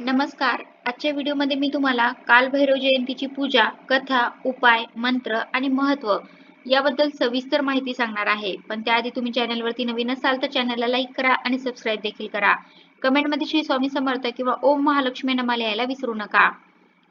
नमस्कार. आजच्या व्हिडिओमध्ये मी तुम्हाला कालभैरव जयंतीची पूजा कथा उपाय मंत्र आणि महत्त्व याबद्दल सविस्तर माहिती सांगणार आहे. पण त्याआधी तुम्ही चॅनलवरती नवीन असाल तर चॅनलला लाईक करा आणि सबस्क्राईब देखील करा. कमेंटमध्ये श्री स्वामी समर्थ किंवा ओम महालक्ष्मी नमा लिहायला विसरू नका.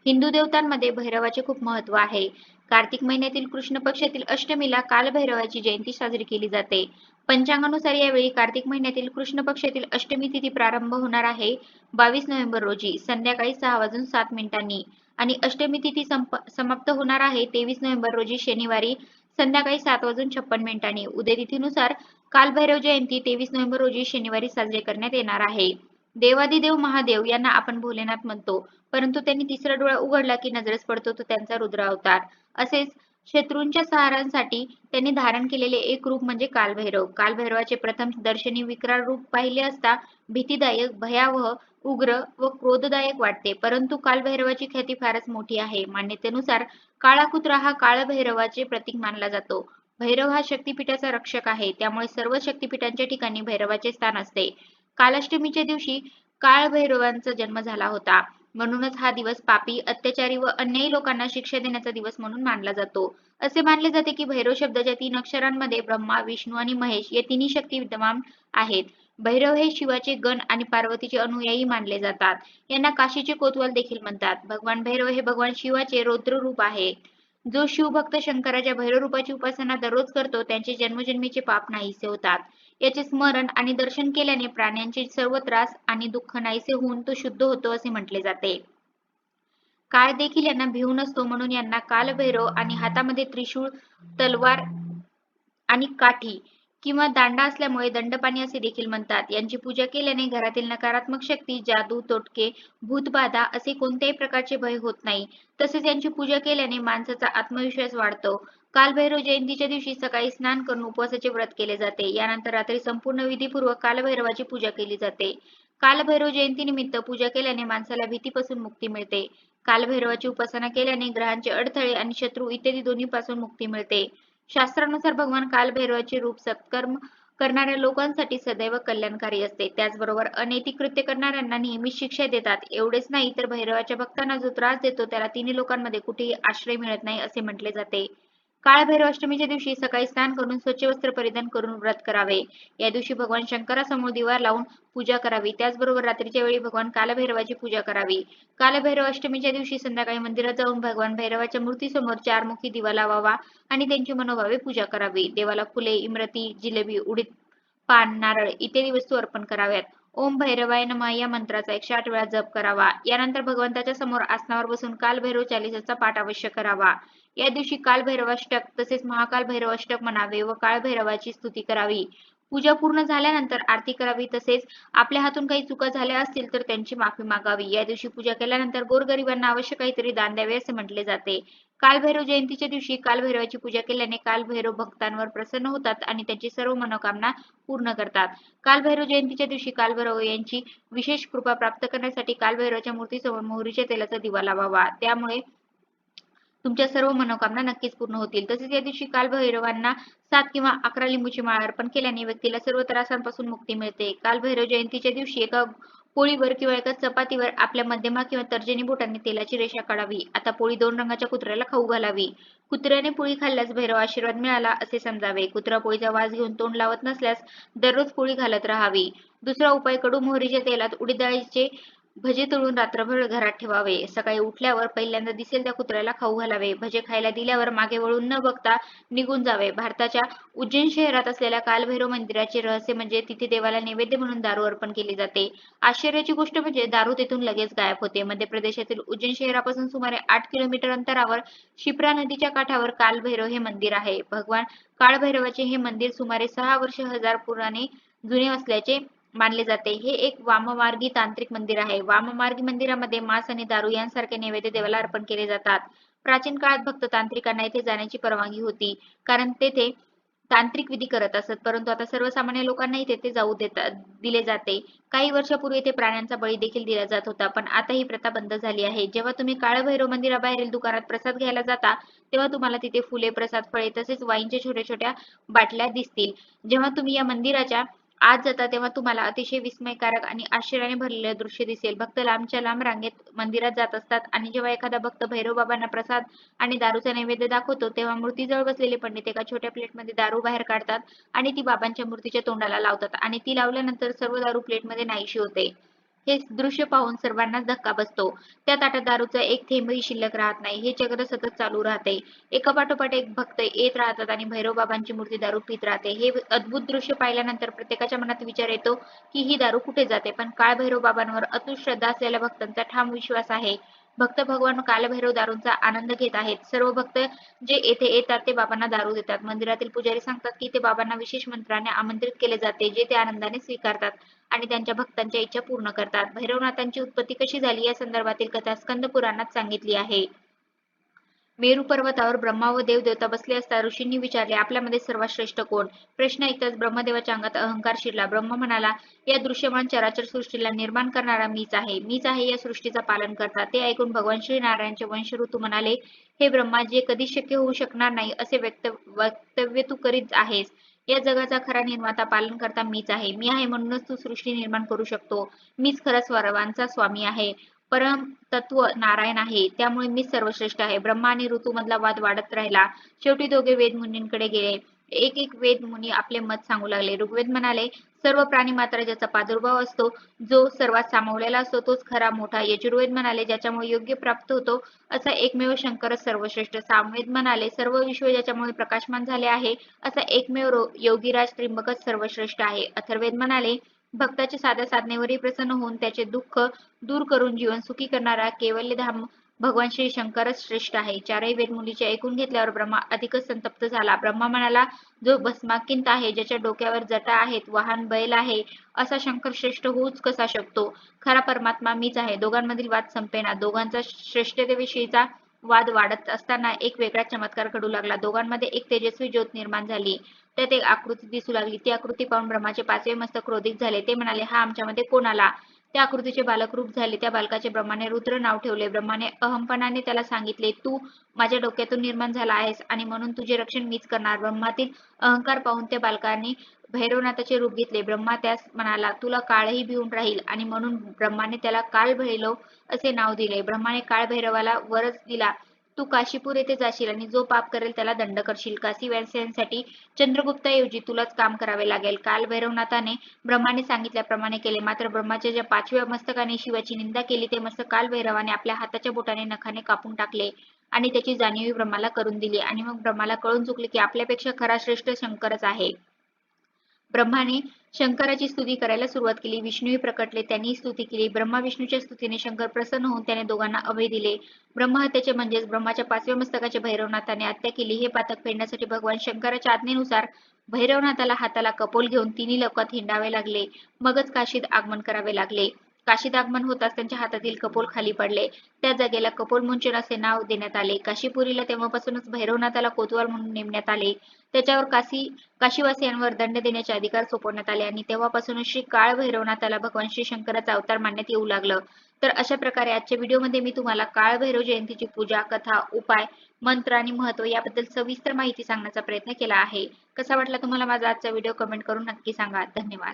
हिंदू देवतांमध्ये भैरवाचे खूप महत्त्व आहे. कार्तिक महिन्यातील कृष्ण पक्षातील अष्टमीला कालभैरवाची जयंती साजरी केली जाते. पंचांगानुसार यावेळी कार्तिक महिन्यातील कृष्ण पक्षातील अष्टमी तिथी प्रारंभ होणार आहे. बावीस नोव्हेंबर रोजी संध्याकाळी सहा वाजून सात मिनिटांनी आणि अष्टमी तिथी समाप्त होणार आहे तेवीस नोव्हेंबर रोजी शनिवारी संध्याकाळी सात वाजून छप्पन मिनिटांनी. उदय तिथीनुसार कालभैरव जयंती तेवीस नोव्हेंबर रोजी शनिवारी साजरी करण्यात येणार आहे. देवादिदेव महादेव यांना आपण भोलेनाथ म्हणतो परंतु त्यांनी तिसरा डोळा उघडला की नजरेस पडतो तो त्यांचा रुद्र अवतार. असेच शत्रूंच्या सहारांसाठी त्यांनी धारण केलेले एक रूप म्हणजे कालभैरव. कालभैरवाचे प्रथम दर्शनी विक्राळ रूप पाहिले असता भीतीदायक भयावह उग्र व क्रोधदायक वाटते. परंतु कालभैरवाची ख्याती फारच मोठी आहे. मान्यतेनुसार काळा कुत्रा हा काळभैरवाचे प्रतीक मानला जातो. भैरव हा शक्तीपीठाचा रक्षक आहे. त्यामुळे सर्व शक्तीपीठांच्या ठिकाणी भैरवाचे स्थान असते. कालाष्टमीच्या दिवशी काळभैरवांचा जन्म झाला होता. म्हणूनच हा दिवस पापी अत्याचारी व अन्यायी लोकांना शिक्षा देण्याचा दिवस म्हणून मानला जातो. असे मानले जाते की भैरव शब्दाच्या तीन अक्षरांमध्ये ब्रह्मा विष्णू आणि महेश या तिन्ही शक्ती विद्यमान आहेत. भैरव हे शिवाचे गण आणि पार्वतीचे अनुयायी मानले जातात. यांना काशीचे कोतवाल देखील म्हणतात. भगवान भैरव हे भगवान शिवाचे रौद्र रूप आहे. जो शिवभक्त शंकराच्या भैरव रूपाची उपासना दररोज करतो त्यांचे जन्मजन्मीचे पाप नाहीसे होतात. याचे स्मरण आणि दर्शन केल्याने प्राण्यांचे सर्व त्रास आणि दुःख नाहीसे होऊन तो शुद्ध होतो असे म्हटले जाते. काळ देखील यांना भिवून असतो म्हणून यांना कालभैरव आणि हातामध्ये त्रिशूळ तलवार आणि काठी किंवा दांडा असल्यामुळे दंडपाणी असे देखील म्हणतात. यांची पूजा केल्याने घरातील नकारात्मक शक्ती जादू तोटके भूतबाधा असे कोणत्याही प्रकारचे भय होत नाही. तसेच यांची पूजा केल्याने माणसाचा आत्मविश्वास वाढतो. कालभैरव जयंतीच्या दिवशी सकाळी स्नान करून उपवासाचे व्रत केले जाते. यानंतर रात्री संपूर्ण विधीपूर्वक कालभैरवाची पूजा केली जाते. कालभैरव जयंतीनिमित्त पूजा केल्याने माणसाला भीतीपासून मुक्ती मिळते. कालभैरवाची उपासना केल्याने ग्रहांचे अडथळे आणि शत्रू इत्यादी दोन्ही पासून मुक्ती मिळते. शास्त्रानुसार भगवान कालभैरवाचे रूप सत्कर्म करणाऱ्या लोकांसाठी सदैव कल्याणकारी असते. त्याचबरोबर अनैतिक कृत्य करणाऱ्यांना नेहमीच शिक्षा देतात. एवढेच नाही तर भैरवाच्या भक्तांना जो त्रास देतो त्याला तिन्ही लोकांमध्ये कुठेही आश्रय मिळत नाही असे म्हटले जाते. काळभैरव अष्टमीच्या दिवशी सकाळी स्नान करून स्वच्छ वस्त्र परिधान करून व्रत करावे. या दिवशी भगवान शंकरासमोर दिवा लावून पूजा करावी. त्याचबरोबर रात्रीच्या वेळी भगवान कालभैरवाची पूजा करावी. कालभैरव अष्टमीच्या दिवशी संध्याकाळी मंदिरात जाऊन भगवान भैरवाच्या मूर्तीसमोर चारमुखी दिवा लावावा आणि त्यांची मनोभावे पूजा करावी. देवाला फुले इमरती जिलेबी उडीद पान नारळ इत्यादी वस्तू अर्पण कराव्यात. ओम भैरवाय नमा या मंत्राचा एकशे आठ वेळा जप करावा. यानंतर भगवंताच्या समोर आसनावर बसून कालभैरव चालिसाचा पाठ अवश्य करावा. या दिवशी कालभैरवाष्टक तसेच महाकाल भैरवाष्टक म्हणावे व काळभैरवाची स्तुती करावी. पूजा पूर्ण झाल्यानंतर आरती करावी तसेच आपल्या हातून काही चुका झाल्या असतील तर त्यांची माफी मागावी. या दिवशी पूजा केल्यानंतर गोरगरिबांना अवश्य काहीतरी दान द्यावे असे म्हटले जाते. कालभैरव जयंतीच्या दिवशी कालभैरवाची पूजा केल्याने कालभैरव भक्तांवर प्रसन्न होतात आणि त्यांची सर्व मनोकामना पूर्ण करतात. कालभैरव जयंतीच्या दिवशी कालभैरव यांची विशेष कृपा प्राप्त करण्यासाठी कालभैरवाच्या मूर्तीसमोर मोहरीच्या तेलाचा दिवा लावावा. त्यामुळे तुमच्या सर्व मनोकामना नक्कीच पूर्ण होतील. तसेच या दिवशी कालभैरवांना सात किंवा अकरा लिंबूची माळ अर्पण केल्याने व्यक्तीला सर्व त्रासांपासून मुक्ती मिळते. कालभैरव जयंतीच्या दिवशी एका पोळीवर किंवा एका चपातीवर आपल्या मध्यमा किंवा तर्जनी बोटाने तेलाची रेषा काढावी. आता पोळी दोन रंगाच्या कुत्र्याला खाऊ घालावी. कुत्र्याने पोळी खाल्ल्यास भैरव आशीर्वाद मिळाला असे समजावे. कुत्रा पोळीचा वास घेऊन तोंड लावत नसल्यास दररोज पोळी घालत राहावी. दुसरा उपाय कडू मोहरीच्या तेलात उडीद डाळीचे भजे तळून रात्रभर घरात ठेवावे. सकाळी उठल्यावर पहिल्यांदा दिसेल त्या कुत्र्याला खाऊ घालावे. भजे खायला दिल्यावर मागे वळून न बघता निघून जावे. भारताच्या उज्जैन शहरात असलेल्या कालभैरव मंदिराचे रहस्य म्हणजे तिथे देवाला नैवेद्य म्हणून दारू अर्पण केले जाते. आश्चर्याची गोष्ट म्हणजे दारू तेथून लगेच गायब होते. मध्य प्रदेशातील उज्जैन शहरापासून सुमारे आठ किलोमीटर अंतरावर शिप्रा नदीच्या काठावर कालभैरव हे मंदिर आहे. भगवान काळभैरवाचे हे मंदिर सुमारे सहा वर्ष हजार पुराने जुने असल्याचे मानले जाते. हे एक वाममार्गी तांत्रिक मंदिर आहे. वाममार्गी मंदिरामध्ये मांस आणि दारू यांसारखे नैवेद्य देवाला अर्पण केले जातात. प्राचीन काळात भक्त तांत्रिकांना येथे जाण्याची परवानगी होती. कारण तेथे तांत्रिक विधी करत असत. परंतु आता सर्वसामान्य लोकांनाही तेथे जाऊ देतात दिले जाते. काही वर्षापूर्वी येथे प्राण्यांचा बळी देखील दिला जात होता. पण आता ही प्रथा बंद झाली आहे. जेव्हा तुम्ही काळभैरव मंदिराबाहेरील दुकानात प्रसाद घ्यायला जाता तेव्हा तुम्हाला तिथे फुले प्रसाद फळे तसेच वाईनच्या छोट्या छोट्या बाटल्या दिसतील. जेव्हा तुम्ही या मंदिराच्या आज जाता तेव्हा तुम्हाला अतिशय विस्मयकारक आणि आश्चर्याने भरलेले दृश्य दिसेल. भक्त लांबच्या लांब रांगेत मंदिरात जात असतात आणि जेव्हा एखादा भक्त भैरव बाबांना प्रसाद आणि दारूचा नैवेद्य दाखवतो तेव्हा मूर्तीजवळ बसलेले पंडित एका छोट्या प्लेटमध्ये दारू बाहेर काढतात आणि ती बाबांच्या मूर्तीच्या तोंडाला लावतात आणि ती लावल्यानंतर सर्व दारू प्लेटमध्ये नाहीशी होते. हे दृश्य पाहून सर्वांनाच धक्का बसतो. त्या ताटात दारूचा एक थेंबही शिल्लक राहत नाही. हे चक्र सतत चालू राहते. एका पाठोपाठ एक भक्त येत राहतात आणि भैरव बाबांची मूर्ती दारू पित राहते. हे अद्भुत दृश्य पाहिल्यानंतर प्रत्येकाच्या मनात विचार येतो की ही दारू कुठे जाते? पण काळ भैरव बाबांवर अतुट श्रद्धा असलेल्या भक्तांचा ठाम विश्वास आहे. भक्त भगवान कालभैरव दारूंचा आनंद घेत आहेत. सर्व भक्त जे येथे येतात ते बाबांना दारू देतात. मंदिरातील पुजारी सांगतात की ते बाबांना विशेष मंत्राने आमंत्रित केले जाते जे ते आनंदाने स्वीकारतात. आणि त्यांच्या भक्तांच्या इच्छा पूर्ण करतात. भैरवनाथांची उत्पत्ती कशी झाली या संदर्भातील कथा स्कंद पुराणात सांगितली आहे. मेरू पर्वतावर ब्रह्मा व देवदेवता बसले असता ऋषींनी विचारले आपल्यामध्ये सर्वात श्रेष्ठ कोण? प्रश्न ऐकताच ब्रह्मदेवाच्या अंगात अहंकार शिरला. ब्रह्म म्हणाला या दृश्यमान चराचर सृष्टीला निर्माण करणारा मीच आहे. मीच आहे या सृष्टीचा पालन करता. ते ऐकून भगवान श्री नारायणचे वंश ऋतू म्हणाले हे ब्रह्मा जे कधी शक्य होऊ शकणार नाही असे व्यक्त वक्तव्य तू करीत आहेस. या जगाचा खरा निर्माता पालन करता मीच आहे. मी आहे म्हणूनच तू सृष्टी निर्माण करू शकतो. मीच खरा सर्वांचा स्वामी आहे. परम तत्व नारायण आहे. त्यामुळे मीच सर्वश्रेष्ठ आहे. ब्रह्मा आणि ऋतू मधला वाद वाढत राहिला. शेवटी दोघे वेद मुनींकडे गेले. एक एक वेद मुनी आपले मत सांगू लागले. ऋग्वेद म्हणाले सर्व प्राणी मात्र ज्याचा प्रादुर्भाव असतो जो सर्वात सामावलेला असतो तोच खरा मोठा. यजुर्वेद म्हणाले ज्याच्यामुळे योग्य प्राप्त होतो असा एकमेव शंकरच सर्वश्रेष्ठ. सामवेद म्हणाले सर्व विश्व ज्याच्यामुळे प्रकाशमान झाले आहे असा एकमेव योगीराज त्रिंबकच सर्वश्रेष्ठ आहे. अथर्वेद म्हणाले भक्ताच्या साध्या साधनेवरही प्रसन्न होऊन त्याचे दुःख दूर करून जीवन सुखी करणारा केवल्य धाम भगवान श्री शंकरच श्रेष्ठ आहे. चारही वेद ऐकून घेतल्यावर ब्रह्मा अधिकच संतप्त झाला. ब्रह्मा म्हणाला जो भस्माकिंत आहे ज्याच्या डोक्यावर जटा आहेत वाहन बैल आहे असा शंकर श्रेष्ठ होऊच कसा शकतो? खरा परमात्मा मीच आहे. दोघांमधील वाद संपेना. दोघांचा श्रेष्ठतेविषयीचा वाद वाढत असताना एक वेगळा चमत्कार घडू लागला. दोघांमध्ये एक तेजस्वी ज्योत निर्माण झाली. त्यात एक आकृती दिसू लागली. ती आकृती पाहून ब्रह्माचे पाचवे मस्तक क्रोधित झाले. ते म्हणाले हा आमच्यामध्ये कोण आला? त्या आकृतीचे बालक रूप झाले. त्या बालकाचे ब्रह्माने रुद्र नाव ठेवले. ब्रह्माने अहमपणाने त्याला सांगितले तू माझ्या डोक्यातून निर्माण झाला आहेस आणि म्हणून तुझे रक्षण मीच करणार. ब्रह्मातील अहंकार पाहून त्या बालकाने भैरवनाथाचे रूप घेतले. ब्रह्मा त्यास म्हणाला तुला काळही भिवून राहील आणि म्हणून ब्रह्माने त्याला काळ भैरव असे नाव दिले. ब्रह्माने काळ भैरवाला वरच दिला. तू काशीपूर येथे जाशील आणि जो पाप करेल त्याला दंड करशील. काशी व्यासांसाठी चंद्रगुप्ताऐवजी तुलाच काम करावे लागेल. काल भैरवनाथाने ब्रह्माने सांगितल्याप्रमाणे केले. मात्र ब्रह्माच्या ज्या पाचव्या मस्तकाने शिवाची निंदा केली ते मस्तक काल भैरवाने आपल्या हाताच्या बोटाने नखाने कापून टाकले आणि त्याची जाणीवही ब्रह्माला करून दिली. आणि मग ब्रह्माला कळून चुकले की आपल्यापेक्षा खरा श्रेष्ठ शंकरच आहे. ब्रह्माने शंकराची स्तुती करायला सुरुवात केली. विष्णूही प्रकटले. त्यांनी स्तुती केली. ब्रह्मा विष्णूच्या स्तुतीने शंकर प्रसन्न होऊन त्याने दोघांना अभय दिले. ब्रह्महत्याचे म्हणजेच ब्रह्माच्या पाचव्या मस्तकाचे भैरवनाथाने हत्या केली. हे पातक फेडण्यासाठी भगवान शंकराच्या आज्ञेनुसार भैरवनाथाला हाताला कपोल घेऊन तिन्ही लोकात हिंडावे लागले. मगच काशीत आगमन करावे लागले. काशी दागमन होताच त्यांच्या हातातील कपोल खाली पडले. त्या जागेला कपोल मुंचन असे नाव देण्यात आले. काशीपुरीला तेव्हापासूनच भैरवनाथाला कोतवाल म्हणून नेमण्यात आले. त्याच्यावर काशी काशीवासियांवर दंड देण्याचे अधिकार सोपवण्यात आले आणि तेव्हापासूनच श्री काळ भैरवनाथाला भगवान श्री शंकराचा अवतार मानण्यात येऊ लागलं. तर अशा प्रकारे आजच्या व्हिडिओमध्ये मी तुम्हाला काळ भैरव जयंतीची पूजा कथा उपाय मंत्र आणि महत्त्व याबद्दल सविस्तर माहिती सांगण्याचा प्रयत्न केला आहे. कसा वाटला तुम्हाला माझा आजचा व्हिडिओ कमेंट करून नक्की सांगा. धन्यवाद.